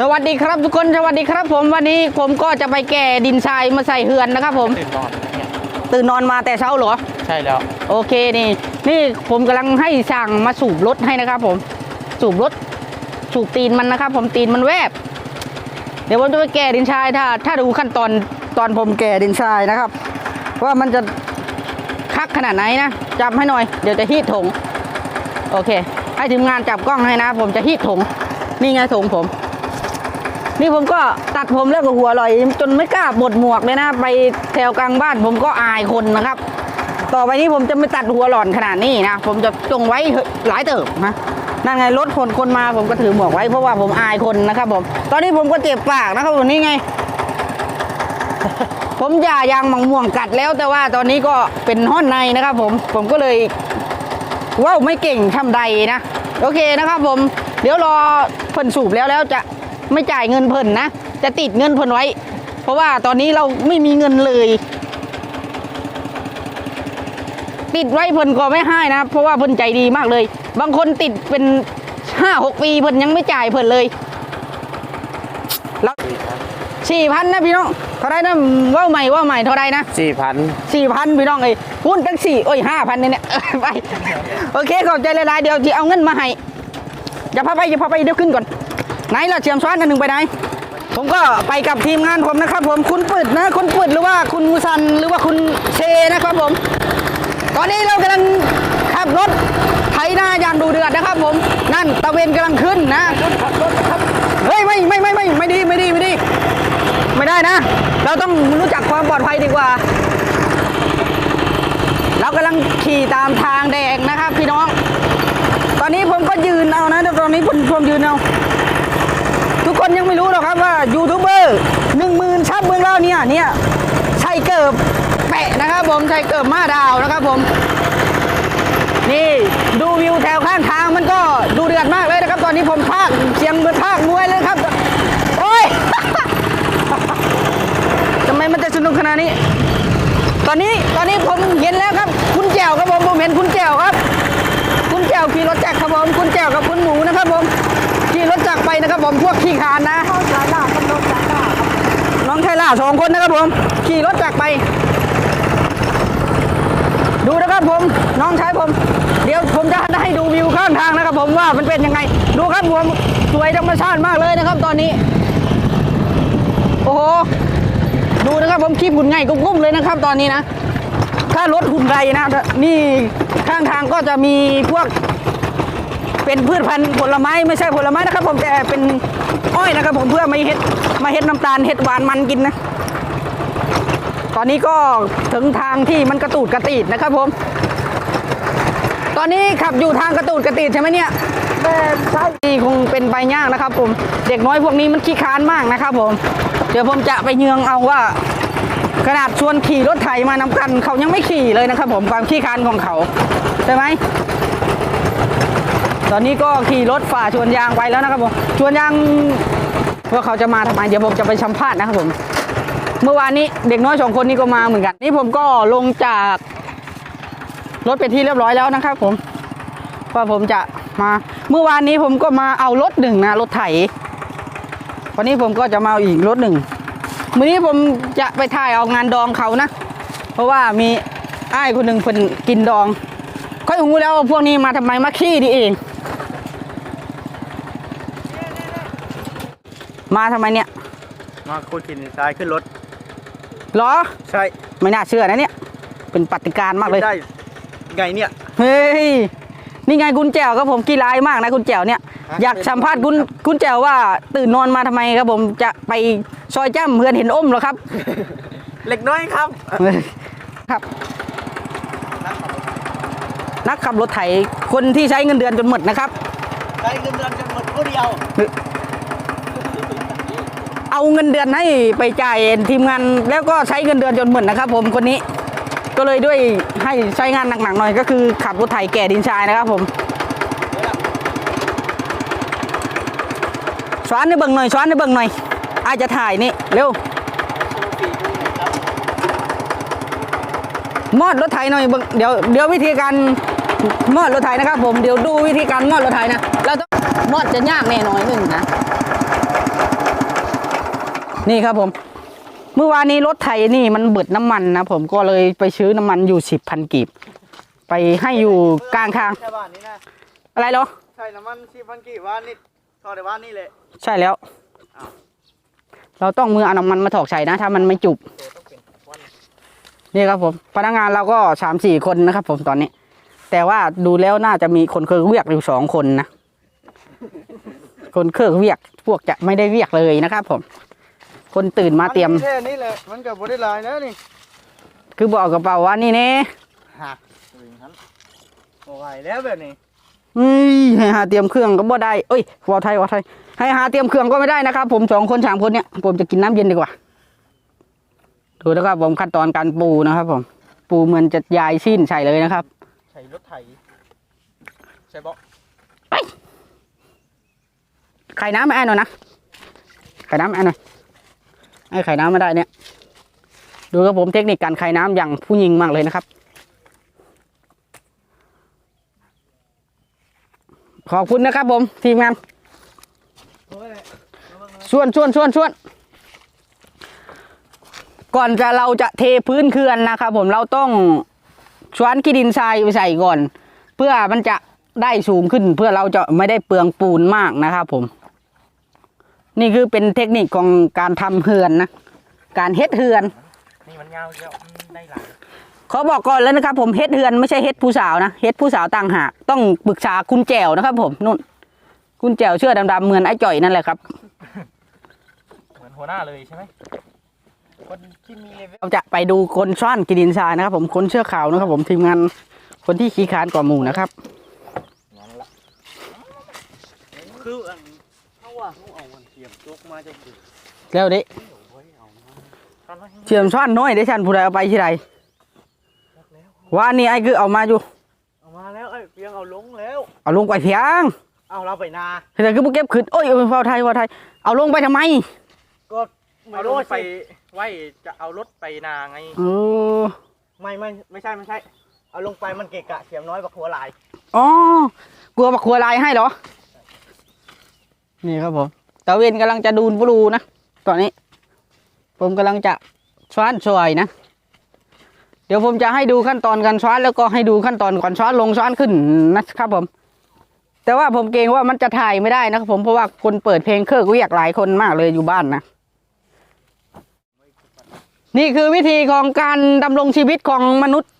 สวัสดีครับทุกคนสวัสดีครับ ผมวันนี้ผมก็จะไปแก่ดินทรายมาใส่เฮือนนะครับ ผมตื่นนอนเนี่ยตื่นนอนมาแต่เช้าเหรอ ใช่แล้ว โอเคนี่นี่ผมกำลังให้สั่งมาสูบรถให้นะครับ ผมสูบรถสูบตีนมันนะครับ ผมตีนมันแวบ เดี๋ยวผมจะไปแก่ดินทรายถ้า ถ้าดูขั้นตอนตอนผมแก่ดินทรายนะครับ ว่ามันจะคักขนาดไหนนะจับให้หน่อยเดี๋ยวจะฮีดถงโอเค ให้ทีมงานจับกล้องให้นะ ผมจะฮีดถงนี่ไงถงผม นี่ผมก็ตัดผมแล้วก็หัวลอย จนไม่กล้าบดหมวกเลยนะ ไปแถวกลางบ้านผมก็อายคนนะครับ ต่อไปนี้ผมจะไม่ตัดหัวหล่อนขนาดนี้นะ ผมจะจงไว้หลายเติบนะนั่นไงรถคนคนมาผมก็ถือหมวกไว้เพราะว่าผมอายคนนะครับผมตอนนี้ผมก็เจ็บปากนะครับผมนี่ไง ผมยายางมังม่วงกัดแล้ว แต่ว่าตอนนี้ก็เป็นห้อนในนะครับ ผมผมก็เลยว้าวไม่เก่งทำใดนะ โอเคนะครับผม เดี๋ยวรอเพิ่นสูบแล้วแล้วจะ ไม่จ่ายเงินเพิ่นนะ จะติดเงินเพิ่นไว้ เพราะว่าตอนนี้เราไม่มีเงินเลย ติดไว้เพิ่นก็ไม่ให้นะ เพราะว่าเพิ่นใจดีมากเลย บางคนติดเป็นห้าหกปีเพิ่นยังไม่จ่ายเพิ่นเลยแล้วสี่พันนะพี่น้องเท่าไรนะว่าใหม่ว่าใหม่เท่าไรนะสี่พันสี่พันพี่น้องเอ้ยหุ้นตั้งสี่โอ้ยห้าพันเนี่ยไปโอเคขอบใจหลายๆเดี๋ยวที่เอาเงินมาให้อย่าพาไปอย่าพาไปเดี๋ยวขึ้นก่อน ไหนเราเชียมซ้อนอันหนึ่งไปไหน ผมก็ไปกับทีมงานผมนะครับ ผมคุณปืดนะคุณปืดหรือว่าคุณมูซันหรือว่าคุณเชนะครับผม ตอนนี้เรากำลังขับรถไถนาอย่างดูเดือดนะครับ ผมนั่นตะเวนกำลังขึ้นนะขับรถครับเฮ้ยไม่ไม่ไม่ไม่ไม่ดีไม่ดีไม่ดี ไม่ได้นะ เราต้องรู้จักความปลอดภัยดีกว่า เรากำลังขี่ตามทางแดงนะครับ พี่น้อง ตอนนี้ผมก็ยืนเอานะตอนนี้ผมผมยืนเอา คนยังไม่รู้หรอกครับว่ายูทูบเบอร์หนึ่งหมื่นชับเมืองเราเนี่ยเนี่ยใช่เกิบแปะนะครับผมใช่เกิบมาดาวนะครับผม นี่ดูวิวแถวข้างทางมันก็ดูเดือดมากเลยนะครับ ตอนนี้ผมพากเสียงเหมือนพากมวยเลยครับ โอ้ยทำไมมันจะสนุกขนาดนี้ ตอนนี้ตอนนี้ผมเห็นแล้วครับ คุณแจวครับผมผมเห็นคุณแจวครับ คุณแจวขี่รถแจักครับผมคุณแจวกับคุณหมู นะครับผมพวกขี่คานนะน้องชายล่ากับน้องชายล่าน้องชายล่าสองคนนะครับผม ขี่รถจักรไป ดูนะครับผมน้องชายผม เดี๋ยวผมจะให้ดูวิวข้างทางนะครับผมว่ามันเป็นยังไง ดูครับผมสวยธรรมชาติมากเลยนะครับตอนนี้ โอ้โหดูนะครับผมคลิปหุ่นไงกุ้มๆเลยนะครับตอนนี้นะ ถ้ารถหุ่นไรนะ นี่ข้างทางก็จะมีพวก เป็นพืชพันธุ์ผลไม้ไม่ใช่ผลไม้นะครับ ผมแต่เป็นอ้อยนะครับ ผมเพื่อมาเฮ็ดมาเฮ็ดน้ำตาลเฮ็ดหวานมันกินนะ ตอนนี้ก็ถึงทางที่มันกระตูดกระตีดนะครับ ผม ตอนนี้ขับอยู่ทางกระตูดกระตีดใช่ไหมเนี่ยใช่นี่คงเป็นไปยากนะครับ ผม เด็กน้อยพวกนี้มันขี้ค้านมากนะครับ ผม เดี๋ยวผมจะไปเยืองเอาว่าขนาดชวนขี่รถไถมานำกัน เขายังไม่ขี่เลยนะครับ ผมความขี้ค้านของเขาใช่ไหม ตอนนี้ก็ขี่รถฝ่าชวนยางไปแล้วนะครับผมชวนยางว่าเขาจะมาทำไมเดี๋ยวผมจะไปสัมภาษณ์นะครับผม เมื่อวานนี้เด็กน้อยสองคนนี้ก็มาเหมือนกัน นี่ผมก็ลงจากรถเป็นที่เรียบร้อยแล้วนะครับผมว่าผมจะมาเมื่อวานนี้ผมก็มาเอารถหนึ่งนะรถไถวันนี้ผมก็จะมาเอาอีกรถหนึ่งวันนี้ผมจะไปถ่ายเอางานดองเขานะ เพราะว่ามีไอ้คนหนึ่งเพิ่นกินดองค่อยรู้แล้วพวกนี้มาทำไมมาขี้ดีเอง มาทำไมเนี่ยมาคุยกินทรายขึ้นรถเหรอ ใช่ไม่น่าเชื่อนะเนี่ย เป็นปฏิการมากเลย ได้ไงเนี่ยเฮ้ย นี่ไงคุณแจวครับผมกี่ร้ายมากนะคุณแจวเนี่ยฮะอยากสัมภาษณ์คุณคุณแจวว่า ตื่นนอนมาทำไมครับผมจะไปซอยจ้ำเพื่อนเห็นอมเหรอครับ เล็กน้อยครับ ครับ นักขับรถไถคนที่ใช้เงินเดือนจนหมดนะครับ ใช้เงินเดือนจนหมดผู้เดียว เอาเงินเดือนให้ไปจ่ายทีมงาน แล้วก็ใช้เงินเดือนจนหมดนะครับ ผมคนนี้ก็เลยด้วยให้ใช้งานหนักๆหน่อยก็คือขับรถไถแก่ดินชายนะครับผมสวานในเบิ่งหน่อยสวานในเบิ่งหน่อย อาจจะถ่ายนี่เร็วมอดรถไถหน่อยเดี๋ยวเดี๋ยววิธีการมอดรถไถนะครับผมเดี๋ยวดูวิธีการมอดรถไถนะเราต้องมอดจะยากแน่น่อยหนึ่งนะ นี่ครับผม เมื่อวานนี้รถไถนี่มันเบิดน้ำมันนะผมก็เลยไปซื้อน้ำมันอยู่สิบพันกีบ ไปให้อยู่กลางทาง ใช่บ้านนี้นะอะไรเหรอ ใช่น้ำมันสิพันกี่ว่านนี่ทอดในว่านนี่เลยใช่แล้วอ้าวเราต้องมือเอาน้ำมันมาถอกใส่นะ ถ้ามันไม่จุบตัวต้องเป็นวันนี่ครับผม พนักงานเราก็สามสี่คนนะครับ ผมตอนนี้ แต่ว่าดูแล้วน่าจะมีคนเคยเวียกอยู่สองคนนะคนเคยเวียกพวกจะไม่ได้เวียกเลยนะครับผม คนตื่นมาเตรียม แค่นี้แหละมันกับบริลายนะนี่คือบอกกระเป๋าว่านี่เน่ฮะถึงนั้นโอ้ยแล้วแบบนี้เฮ้ยให้หาเตรียมเครื่องก็บ่ได้เอ้ยวอไทยวอไทย ให้หาเตรียมเครื่องก็ไม่ได้นะครับ ผมสองคนสามคนเนี่ยผมจะกินน้ำเย็นดีกว่า ดูนะครับผมขั้นตอนการปูนะครับ ผม ปูเหมือนจะยายชิ้นใส่เลยนะครับ ใช้รถไถใช่บอกไข่น้ำมาแอนหน่อยนะไข่น้ำมาแอนหน่อย ไอ้ไข่น้ำไม่ได้เนี่ยดูครับผมเทคนิคการไข่น้ำอย่างผู้หญิงมากเลยนะครับ ขอบคุณนะครับผมทีมงานโอ้ยชวนชวนชวนชวน ก่อนจะเราจะเทพื้นเขื่อนนะครับผมเราต้องชวนขี้ดินทรายไปใส่ก่อน เพื่อมันจะได้สูงขึ้นเพื่อเราจะไม่ได้เปลืองปูนมากนะครับผม นี่คือเป็นเทคนิคของการทำเฮือนนะ การเฮ็ดเฮือน นี่มันยาวเยอะมันได้หลายขอบอกก่อนแล้วนะครับผมเฮ็ดเฮือนไม่ใช่เฮ็ดผู้สาวนะเฮ็ดผู้สาวต่างหากต้องปรึกษาคุณแจวนะครับ ผมนุ่น คุณแจวเชื่อดำๆเหมือนไอ้จ่อยนั่นแหละครับเหมือนหัวหน้าเลยใช่ไหมคนที่มีเลเวลเราจะไปดูคนซ่อนกินดินทรายนะครับ ผมคนเชื่อขาวนะครับ ผมทีมงานคนที่ขี้คร้านกว่าหมู่นะครับ งั้นละคืออันเขาว่าเขาเอาวันเที ยมยกมาจะถือแล้วดิโอ้ยเอามาทำให้เชื่อมซ่อนน้อยได้ชันผู้ใดเอาไปที่ใดแล้วว่านี่ไอ้คือเอามาอยู่ เอามาแล้วไอ้ยเพียงเอาลงแล้ว เอาลงไปเพียง เอาเราไปนาแต่คือพวกเก็บขึ้นโอ้ยเออเฝ้าไทยเฝ้าไทย เอาลงไปทำไม ก็ไม่เอารรู้ถไปสิไว้จะเอารถไปนาไงเออไม่ไม่ไม่ใช่ไม่ใช่ เอาลงไปมันเกะกะเสียมน้อยกว่าหัวลายอ๋อกลัวบักครัวลายให้เหรอ นี่ครับผม ตะเวนกำลังจะดูนบลูนะตอนนี้ ผมกำลังจะช้อนซอยนะ เดี๋ยวผมจะให้ดูขั้นตอนการช้อนแล้วก็ให้ดูขั้นตอนก่อนช้อนลงช้อนขึ้นนะครับผม แต่ว่าผมเกรงว่ามันจะถ่ายไม่ได้นะครับผมเพราะว่าคนเปิดเพลงเครื่องเรียกหลายคนมากเลยอยู่บ้านนะนี่คือวิธีของการดำรงชีวิตของมนุษย์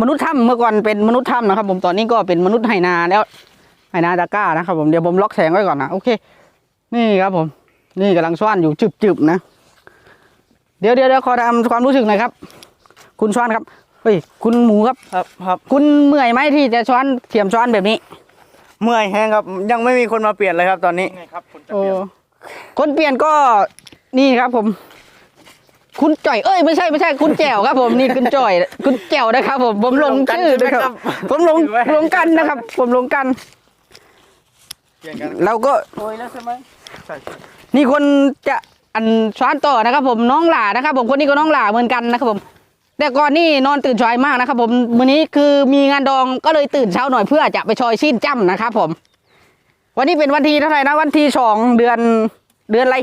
มนุษย์ถ้ำเมื่อก่อนเป็นมนุษย์ถ้ำนะครับ ผมตอนนี้ก็เป็นมนุษย์ไหนาแล้วไหนาตะก้านะครับผมเดี๋ยวผมล็อกแสงไว้ก่อนนะโอเค นี่ครับผม นี่กำลังซ่อนอยู่จึบๆนะ เดี๋ยวเดี๋ยวเดี๋ยวขอทำความรู้สึกหน่อยครับ คุณช้อนครับเฮ้ยคุณหมูครับครับครับคุณเมื่อยไหมที่จะช้อนเทียมช้อนแบบนี้ เมื่อยแห้งครับ ยังไม่มีคนมาเปลี่ยนเลยครับตอนนี้ไงครับคุณจะโอ้เปลี่ยนคนเปลี่ยนก็นี่ครับผม คุณจ่อยเอ้ยไม่ใช่ไม่ใช่คุณแจ๋วครับผมนี่คุณจ่อย คุณแจ๋วนะครับผมผมลงชื่อนะครับ ผมลงลงกันนะครับ ผมลงกัน เปลี่ยนกันแล้วก็ โอยแล้วใช่ไหม ใช่ใช่นี่คนจะอันช้อนต่อนะครับ ผมน้องหล่านะครับ ผมคนนี้ก็น้องหล่าเหมือนกันนะครับผม แต่ก่อนนี่นอนตื่นช้อยมากนะครับผมวันนี้คือมีงานดองก็เลยตื่นเช้าหน่อยเพื่อจะไปชอยชิ้นจ้ำนะครับ ผม วันนี้เป็นวันที่เท่าไหร่นะวันที่สองเดือนเดือนอะไร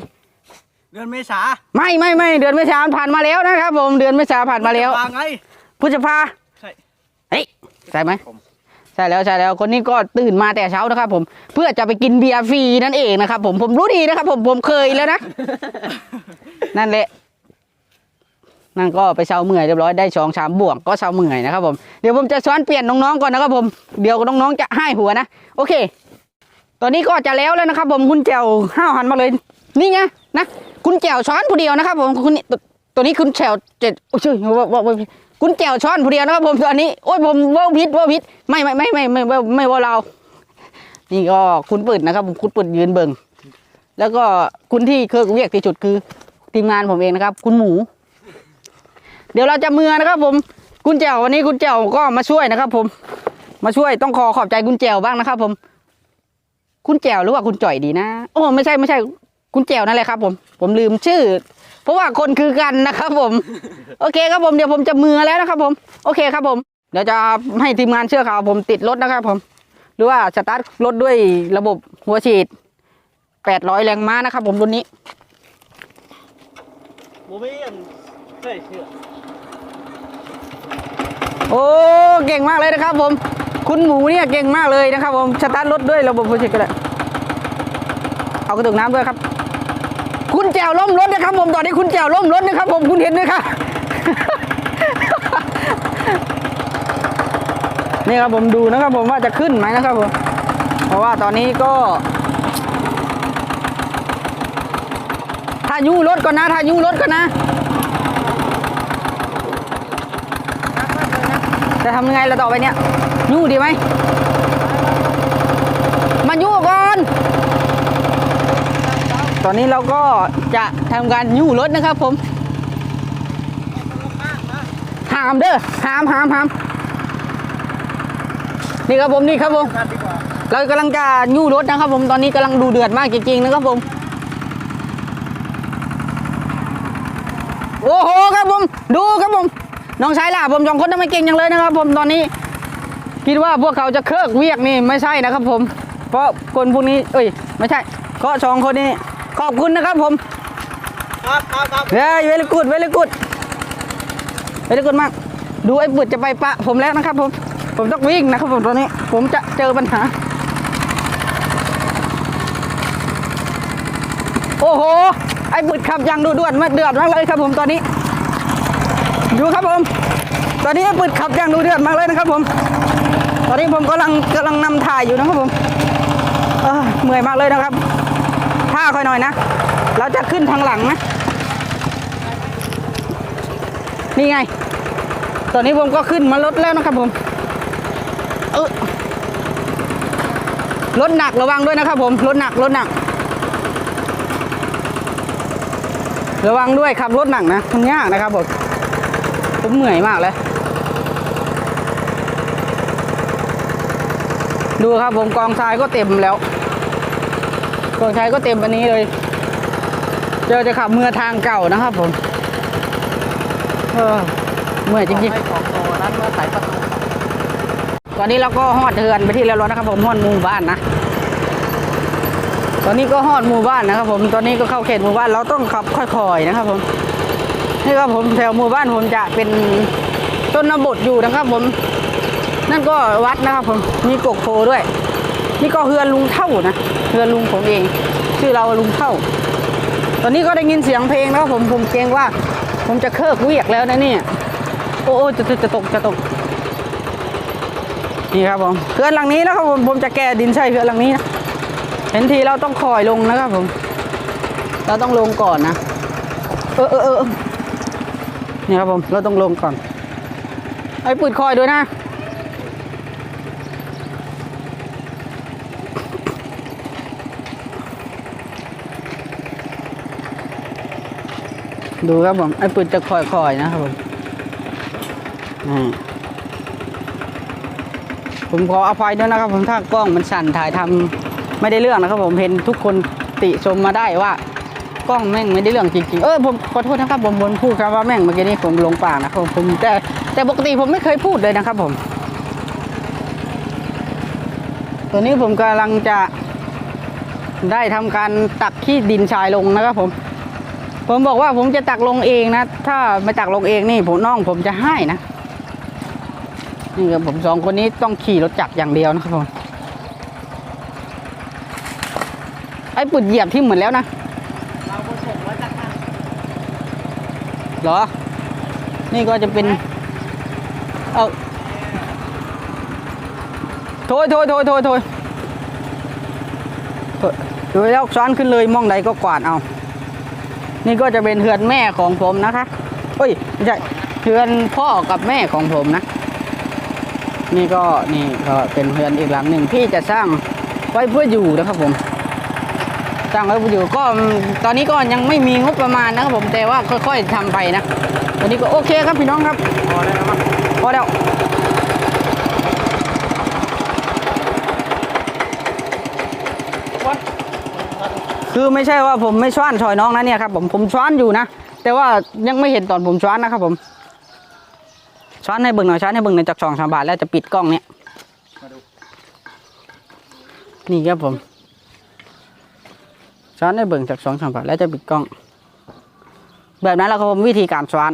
เดือนเมษาไม่ไม่ไม่เดือนเมษาผ่านมาแล้วนะครับ ผมเดือนเมษาผ่านมาแล้วจะไงพฤษภาใช่เฮ้ยใช่ไหมผม ใช่แล้วใช่แล้วคนนี้ก็ตื่นมาแต่เช้านะครับ ผมเพื่อจะไปกินเบียร์ฟรีนั่นเองนะครับ ผมผมรู้ดีนะครับ ผมผมเคยแล้วนะ นั่นแหละนั่นก็ไปเช้าเมื่อยเรียบร้อยได้สองสามบ่วงก็เช้าเมื่อยนะครับผมเดี๋ยวผมจะสอนเปลี่ยนน้องๆก่อนนะครับผมเดี๋ยวน้องๆจะให้หัวนะโอเค ตอนนี้ก็จะแล้วแล้วนะครับ ผมคุณแจวห้าวหันมาเลย นี่ไงนะคุณแจวช้อนผู้เดียวนะครับ ผมคุณตัวนี้คุณแจวเจ็ดโอ้ยชื่อว่าว่าว่า คุณแจวช้อนผู้เดียวนะครับผมตอนนี้โอ้ยผมว่าพิษว่าพิษไม่ไม่ไม่ไม่ไม่ไม่ไม่ว่าเรา นี่ก็คุณปืดนะครับผมคุณปืดยืนเบิงแล้วก็คุณที่เคยเรียกที่จุดคือทีมงานผมเองนะครับ คุณหมู เดี๋ยวเราจะเมือนะครับ ผมคุณแจววันนี้คุณแจวก็มาช่วยนะครับ ผม มาช่วยต้องขอขอบใจคุณแจวบ้างนะครับ ผม คุณแจวหรือว่าคุณจ่อยดีนะ โอ้ไม่ใช่ไม่ใช่คุณแจวนั่นแหละครับ ผม ผมลืมชื่อ เพราะว่าคนคือกันนะครับผม โอเคครับผมเดี๋ยวผมจะมือแล้วนะครับ ผม โอเคครับผม เดี๋ยวจะให้ทีมงานเชื่อข่าวผมติดรถนะครับ ผม หรือว่าสตาร์ทรถด้วยระบบหัวฉีด800แรงม้านะครับ ผมรุ่นนี้ผมไม่ยังใส่เสื้อโอ้เก่งมากเลยนะครับผม คุณหมูเนี่ยเก่งมากเลยนะครับ ผมสตาร์ทรถด้วยระบบโปรเจกต์ก็ได้เอากระตุกน้ำด้วยครับ คุณแจวล้มรถนะครับผมตอนนี้คุณแจวล้มรถนะครับผมคุณเห็นไหมครับนี่ครับผมดูนะครับผมว่าจะขึ้นไหมนะครับผมเพราะว่าตอนนี้ก็ ถ้ายูรถก่อนนะถ้ายูรถก่อนนะจะทำยังไงเราต่อไปเนี่ยยู่ดีไหมมายู่ก่อน ตอนนี้เราก็จะทำการยู่รถนะครับผมหามเด้อหามหามหามนี่ครับผมนี่ครับผมเรากำลังจะยู่รถนะครับผมตอนนี้กำลังดูเดือดมากจริงๆนะครับผมโอ้โหครับผม ดูครับผม น้องชายล่ะผมสองคนทำไมเก่งจังเลยนะครับผมตอนนี้ คิดว่าพวกเขาจะเคิกเวียกนี่ไม่ใช่นะครับผม เพราะคนพวกนี้ เอ้ย ไม่ใช่ก็สองคนนี้ อบคุณนะครับผม ครับครับครับเฮ้ยเวลกูดเวลกูดเวลกูดมาก ดูไอ้ปุดจะไปปะผมแล้วนะครับผม ผมต้องวิ่งนะครับผมตอนนี้ ผมจะเจอปัญหา โอ้โห ไอ้ปุดขับอย่างดูด่วนมากเดือดมากเลยครับผมตอนนี้ ดูครับผม ตอนนี้ไอ้ปุดขับอย่างดูเดือดมากเลยนะครับผม ตอนนี้ผมกำลังกำลังนำถ่ายอยู่นะครับผมเอ้อเมื่อยมากเลยนะครับ ท่าค่อยหน่อยนะ เราจะขึ้นทางหลังนะนี่ไง ตอนนี้ผมก็ขึ้นมารถแล้วนะครับผมเออรถหนักระวังด้วยนะครับผม รถหนักรถหนัก ระวังด้วยขับรถหนักนะมันยากนะครับผม ผมเหนื่อยมากเลยดูครับผมกองทรายก็เต็มแล้ว กองทรายก็เต็มอันนี้เลยเจอจะขับเมื่อทางเก่านะครับผมเออเมื่อยจริงให้ของโตนั้นเมื่อใส่ประตูๆตอนนี้เราก็ฮอดเทือนไปที่เรียบร้อยนะครับ ผมฮอดหมู่บ้านนะ ตอนนี้ก็ฮอดหมู่บ้านนะครับ ผม ตอนนี้ก็เข้าเขตหมู่บ้านเราต้องขับค่อยๆนะครับ ผม นี่ครับผมแถวหมู่บ้านผมจะเป็นต้นบทอยู่นะครับ ผม นั่นก็วัดนะครับ ผม มีกกโพด้วย นี่ก็เฮือนลุงเท่านะ เฮือลุงผมเองชื่อเราลุงเท่า ตอนนี้ก็ได้ยินเสียงเพลงนะครับผมผมเกรงว่า ผมจะเคิกเวียกแล้วนะเนี่ยโอ้โอ้จะจะจะตกจะตกนี่ครับผมเฮือนหลังนี้นะครับผมผมจะแก้ดินใช่เฮือนหลังนี้นะเห็นทีเราต้องคอยลงนะครับผม เราต้องลงก่อนนะเออเออเออนี่ครับผมเราต้องลงก่อนไอ้ปืดคอยด้วยนะ ดูครับผมไอ้ปืดจะคอยๆนะครับผมผมขออภัยด้วยนะครับ ผมถ้ากล้องมันสั่นถ่ายทำไม่ได้เรื่องนะครับ ผมเห็นทุกคนติชมมาได้ว่ากล้องแม่งไม่ได้เรื่องจริงๆ เออผมขอโทษนะครับผมบนพูดคำว่าแม่งเมื่อกี้นี้ผมลงปากนะครับผมแต่แต่ปกติผมไม่เคยพูดเลยนะครับผม ตัวนี้ผมกำลังจะได้ทำการตักขี้ดินชายลงนะครับผม ผมบอกว่าผมจะตักลงเองนะ ถ้าไม่ตักลงเองนี่ผมน้องผมจะให้นะ นี่ครับผมสองคนนี้ต้องขี่รถจักรอย่างเดียวนะครับผมไอ้ปุดเหยียบที่เหมือนแล้วนะเราก็ส่งไว้จากนั้นเหรอ นี่ก็จะเป็น เอาโถยโถยโถยโถยโถยโดยแล้วซ้อนขึ้นเลยมองใดก็กวาดเอา นี่ก็จะเป็นเฮือนแม่ของผมนะคะเอ้ยไม่ใช่เฮือนพ่อกับแม่ของผมนะ นี่ก็นี่ก็เป็นเฮือนอีกหลังหนึ่งที่จะสร้างไว้เพื่ออยู่นะครับผมสร้างไว้เพื่ออยู่ก็ตอนนี้ก็ยังไม่มีงบประมาณนะครับผมแต่ว่าค่อยๆทำไปนะตอนนี้ก็โอเคครับพี่น้องครับพอแล้วพอแล้ว คือไม่ใช่ว่าผมไม่ช้อนชอยน้องนะเนี่ยครับผมผมช้อนอยู่นะแต่ว่ายังไม่เห็นตอนผมช้อนนะครับผมช้อนให้เบิ่งหน่อยช้อนให้เบิ่งในจากช่องสามบาทแล้วจะปิดกล้องเนี่ยนี่ครับผมช้อนให้เบิ่งจากช่องสามบาทแล้วจะปิดกล้อง แบบนั้นแล้ครับผมวิธีการช้อน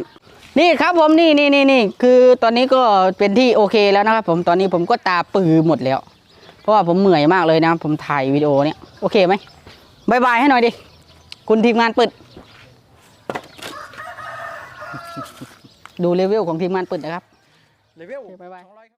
นี่ครับผมนี่นี่นี่นี่คือตอนนี้ก็เป็นที่โอเคแล้วนะครับผมตอนนี้ผมก็ตาปือหมดแล้ว เพราะว่าผมเหนื่อยมากเลยนะ ผมถ่ายวิดีโอเนี่ยโอเคไหม บายบายให้หน่อยดิ คุณทีมงานปิด ดูเลเวลของทีมงานปิดนะครับ เลเวลบายบาย